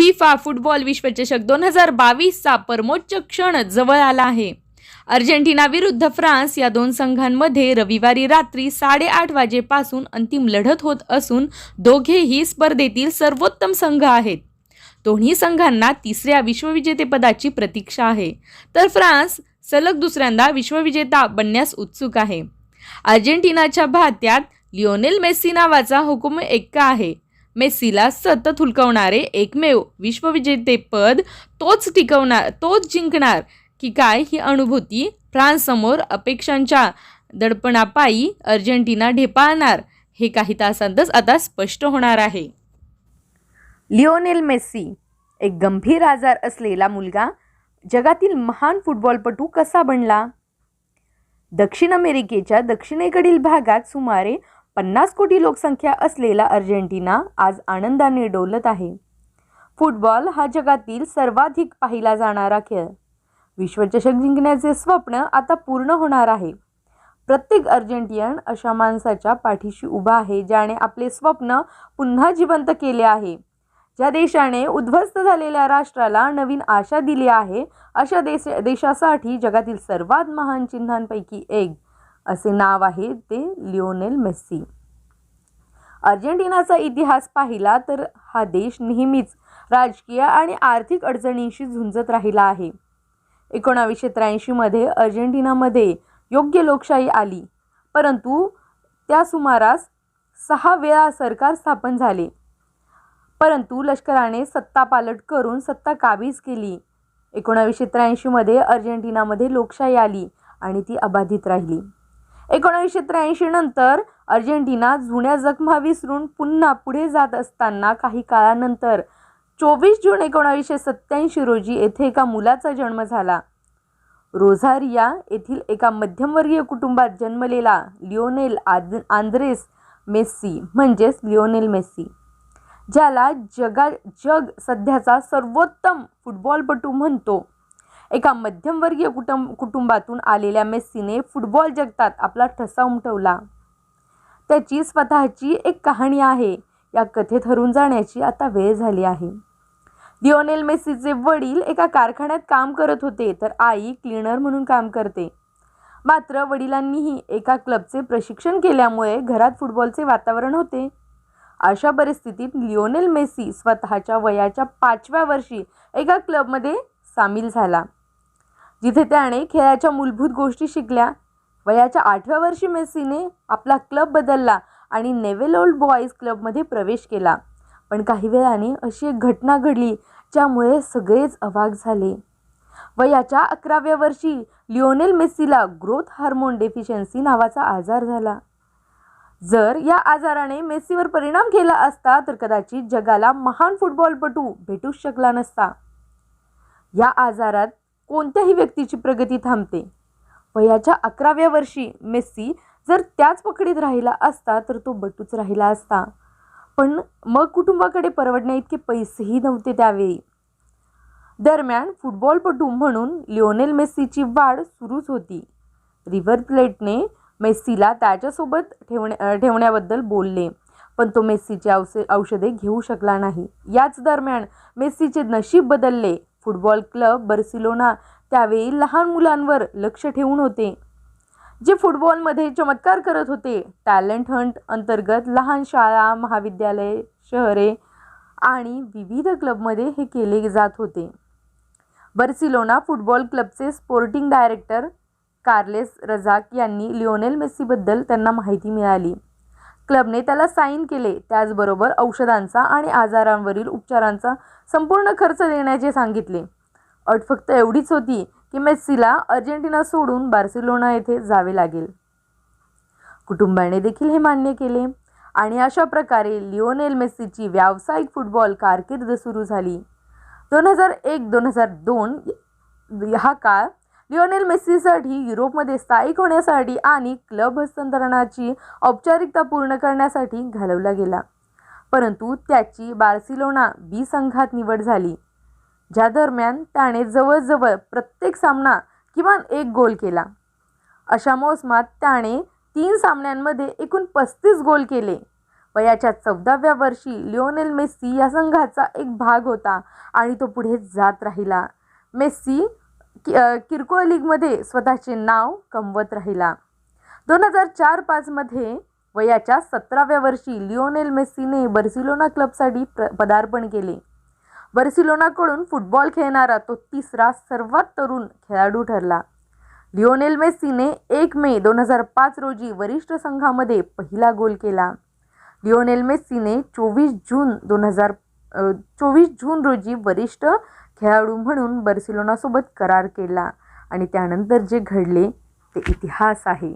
FIFA football विश्वचषक दोन हजार बावीसचा परमोच्च क्षण जवळ आला आहे. अर्जेंटिना विरुद्ध फ्रान्स या दोन संघांमध्ये रविवारी रात्री साडेआठ वाजेपासून अंतिम लढत होत असून दोघेही स्पर्धेतील सर्वोत्तम संघ आहेत. दोन्ही संघांना तिसऱ्या विश्वविजेतेपदाची प्रतीक्षा आहे. तर फ्रान्स सलग दुसऱ्यांदा विश्वविजेता बनण्यास उत्सुक आहे. अर्जेंटिनाच्या भात्यात लिओनेल मेस्सी नावाचा हुकुम एक्का आहे. मेस्सीला सतत हुलकवणारे एकमेव विश्वविजेतेपद तोच टिकवणार तोच जिंकणार की काय ही अनुभूती फ्रान्ससमोर अपेक्षांच्या दडपणापायी अर्जेंटिना ढेपाळणार हे काही तासांतच आता स्पष्ट होणार आहे. लिओनेल मेस्सी एक गंभीर आजार असलेला मुलगा जगातील महान फुटबॉलपटू कसा बनला? दक्षिण अमेरिकेच्या दक्षिणेकडील भागात सुमारे पन्नास कोटी लोकसंख्या असलेला अर्जेंटिना आज आनंदाने डोलत आहे. फुटबॉल हा जगातील सर्वाधिक पाहिला जाणारा खेळ. विश्वचषक जिंकण्याचे स्वप्न आता पूर्ण होणार आहे. प्रत्येक अर्जेंटियन अशा माणसाच्या पाठीशी उभा आहे ज्याने आपले स्वप्न पुन्हा जिवंत केले आहे. ज्या देशाने उद्ध्वस्त झालेल्या राष्ट्राला नवीन आशा दिली आहे अशा देश देशासाठी जगातील सर्वात महान चिन्हांपैकी एक असे नाव आहे ते लिओनेल मेस्सी. अर्जेंटिनाचा इतिहास पाहिला तर हा देश नेहमीच राजकीय आणि आर्थिक अडचणींशी झुंजत राहिला आहे. एकोणावीसशे त्र्याऐंशीमध्ये अर्जेंटिनामध्ये योग्य लोकशाही आली परंतु त्या सुमारास सहा वेळा सरकार स्थापन झाले. परंतु लष्कराने सत्ता पालट करून सत्ता काबीज केली. एकोणावीसशे त्र्याऐंशीमध्ये अर्जेंटिनामध्ये लोकशाही आली आणि ती अबाधित राहिली. एकोणावीसशे त्र्याऐंशी नंतर अर्जेंटिना जुन्या जखमा विसरून पुन्हा पुढे जात असताना काही काळानंतर चोवीस जून एकोणावीसशे सत्त्याऐंशी रोजी येथे एका मुलाचा जन्म झाला. रोझारिया येथील एका मध्यमवर्गीय कुटुंबात जन्मलेला लिओनेल आद आंद्रेस मेस्सी म्हणजेच लिओनेल मेस्सी ज्याला जगा जग सध्याचा सर्वोत्तम फुटबॉलपटू म्हणतो. एका मध्यमवर्गीय कुटुंब कुटुंबातून आलेल्या मेस्सीने फुटबॉल जगतात आपला ठसा उमटवला. त्याची स्वतःची एक कहाणी आहे. या कथेत हरून जाण्याची आता वेळ झाली आहे. लिओनेल मेस्सीचे वडील एका कारखान्यात काम करत होते तर आई क्लीनर म्हणून काम करते. मात्र वडिलांनीही एका क्लबचे प्रशिक्षण केल्यामुळे घरात फुटबॉलचे वातावरण होते. अशा परिस्थितीत लिओनेल मेसी स्वतःच्या वयाच्या पाचव्या वर्षी एका क्लबमध्ये सामील झाला. जिथे त्याने खेळाच्या मूलभूत गोष्टी शिकल्या. वयाच्या आठव्या वर्षी मेस्सीने आपला क्लब बदलला आणि नेवेल ओल्ड बॉईज क्लबमध्ये प्रवेश केला. पण काही वेळाने अशी एक घटना घडली ज्यामुळे सगळेच अवाक झाले. वयाच्या अकराव्या वर्षी लिओनेल मेस्सीला ग्रोथ हार्मोन डेफिशियन्सी नावाचा आजार झाला. जर या आजाराने मेस्सीवर परिणाम केला असता तर कदाचित जगाला महान फुटबॉलपटू भेटूच शकला नसता. या आजारात कोणत्याही व्यक्तीची प्रगती थांबते. वयाच्या अकराव्या वर्षी मेस्सी जर त्याच पकडीत राहिला असता तर तो बटूच राहिला असता. पण मग कुटुंबाकडे परवडण्या इतके पैसेही नव्हते त्यावेळी. दरम्यान फुटबॉलपटू म्हणून लिओनेल मेस्सीची वाढ सुरूच होती. रिव्हर प्लेटने मेस्सीला त्याच्यासोबत ठेवण्या ठेवण्याबद्दल बोलले पण तो मेस्सीची औष औषधे घेऊ शकला नाही. याच दरम्यान मेस्सीचे नशीब बदलले. फुटबॉल क्लब बर्सिलोना त्यावेळी लहान मुलांवर लक्ष ठेवून होते. जे फुटबॉलमध्ये चमत्कार करत होते. टॅलेंट हंट अंतर्गत लहान शाळा महाविद्यालय शहरे आणि विविध क्लबमध्ये हे केले जात होते. बर्सिलोना फुटबॉल क्लबचे स्पोर्टिंग डायरेक्टर कार्लेस रझाक यांनी लिओनेल मेस्सीबद्दल त्यांना माहिती मिळाली. क्लबने त्याला साईन केले. त्याचबरोबर औषधांचा आणि आजारांवरील उपचारांचा संपूर्ण खर्च देण्याचे सांगितले. अट फक्त एवढीच होती की मेस्सीला अर्जेंटिना सोडून बार्सिलोना येथे जावे लागेल. कुटुंबाने देखील हे मान्य केले. आणि अशा प्रकारे लिओनेल मेस्सीची व्यावसायिक फुटबॉल कारकीर्द सुरू झाली. दोन हजार एक दोन हजार दोन हा काळ लिओनेल मेस्सीसाठी युरोपमध्ये स्थायिक होण्यासाठी आणि क्लब हस्तांतरणाची औपचारिकता पूर्ण करण्यासाठी घालवला गेला. परंतु त्याची बार्सिलोना बी संघात निवड झाली. ज्या दरम्यान त्याने जवळजवळ प्रत्येक सामना किमान एक गोल केला. अशा मोसमात त्याने तीन सामन्यांमध्ये एकूण पस्तीस गोल केले वयाच्या चौदाव्या वर्षी लिओनेल मेस्सी या संघाचा एक भाग होता आणि तो पुढे जात राहिला. मेस्सी कि किरकोळ लीगमध्ये स्वतःचे नाव कमवत राहिला. दोन हजार चार पाचमध्ये वयाच्या सतराव्या वर्षी लिओनेल मेस्सीने बर्सिलोना क्लबसाठी प्र पदार्पण केले. बर्सिलोनाकडून फुटबॉल खेळणारा तो तिसरा सर्वात तरुण खेळाडू ठरला. लिओनेल मेस्सीने एक मे दोन हजार पाच रोजी वरिष्ठ संघामध्ये पहिला गोल केला. लिओनेल मेस्सीने चोवीस जून दोन हजार चोवीस जून रोजी वरिष्ठ खेळाडू म्हणून बर्सिलोनासोबत करार केला आणि त्यानंतर जे घडले ते इतिहास आहे.